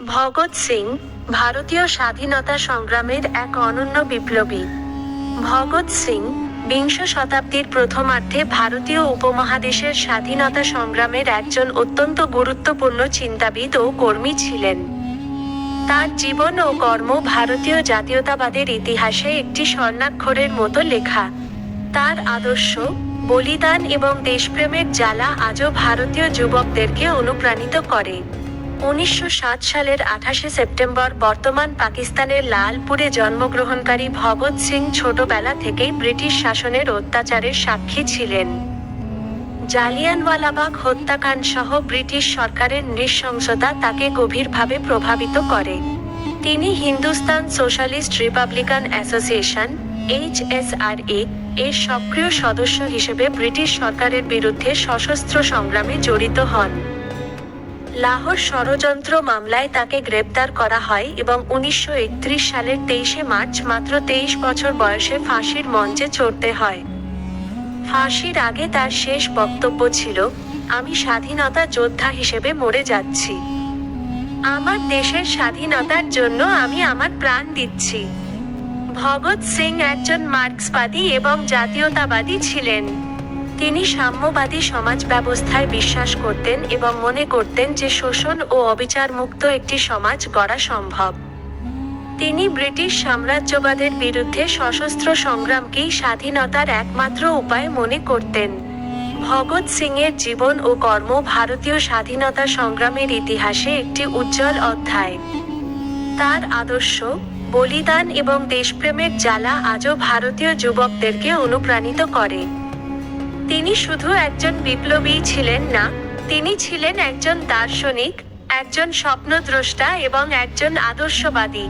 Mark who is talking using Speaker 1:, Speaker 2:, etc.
Speaker 1: ভগৎ সিং ভারতীয় স্বাধীনতা সংগ্রামের এক অনন্য বিপ্লবী। ভগৎ সিং বিংশ শতাব্দীর প্রথমার্ধে ভারতীয় উপমহাদেশের স্বাধীনতা সংগ্রামের একজন অত্যন্ত গুরুত্বপূর্ণ চিন্তাবিদ ও কর্মী ছিলেন। তার জীবন ও কর্ম ভারতীয় জাতীয়তাবাদের ইতিহাসে একটি স্বর্ণাক্ষরের মতো লেখা। তার আদর্শ, বলিদান এবং দেশপ্রেমের জ্বালা আজও ভারতীয় যুবকদেরকে অনুপ্রাণিত করে। উনিশশো সাত সালের আঠাশে সেপ্টেম্বর বর্তমান পাকিস্তানের লালপুরে জন্মগ্রহণকারী ভগৎ সিং ছোটবেলা থেকেই ব্রিটিশ শাসনের অত্যাচারের সাক্ষী ছিলেন। জালিয়ানওয়ালাবাগ হত্যাকাণ্ড সহ ব্রিটিশ সরকারের নৃশংসতা তাকে গভীরভাবে প্রভাবিত করে। তিনি Hindustan Socialist Republican Association, HSRA, এর সক্রিয় সদস্য হিসেবে ব্রিটিশ সরকারের বিরুদ্ধে সশস্ত্র সংগ্রামে জড়িত হন। লাহোর ষড়যন্ত্র মামলায় তাকে গ্রেপ্তার করা হয় এবং উনিশশো একত্রিশ সালের তেইশে মার্চ মাত্র তেইশ বছর বয়সে ফাঁসির মঞ্চে চড়তে হয়। ফাঁসির আগে তার শেষ বক্তব্য ছিল, আমি স্বাধীনতা যোদ্ধা হিসেবে মরে যাচ্ছি। আমার দেশের স্বাধীনতার জন্য আমি আমার প্রাণ দিচ্ছি। ভগৎ সিং একজন মার্ক্সবাদী এবং জাতীয়তাবাদী ছিলেন। তিনি সাম্যবাদী সমাজ ব্যবস্থায় বিশ্বাস করতেন এবং মনে করতেন যে শোষণ ও অবিচার মুক্ত একটি সমাজ গড়া সম্ভব। তিনি ব্রিটিশ সাম্রাজ্যবাদের বিরুদ্ধে সশস্ত্র সংগ্রামকেই স্বাধীনতার একমাত্র উপায় মনে করতেন। ভগৎ সিংয়ের জীবন ও কর্ম ভারতীয় স্বাধীনতা সংগ্রামের ইতিহাসে একটি উজ্জ্বল অধ্যায়। তার আদর্শ, বলিদান এবং দেশপ্রেমের জ্বালা আজও ভারতীয় যুবকদেরকে অনুপ্রাণিত করে। তিনি শুধু একজন বিপ্লবী ছিলেন না, তিনি ছিলেন একজন দার্শনিক, একজন স্বপ্নদ্রষ্টা এবং একজন আদর্শবাদী।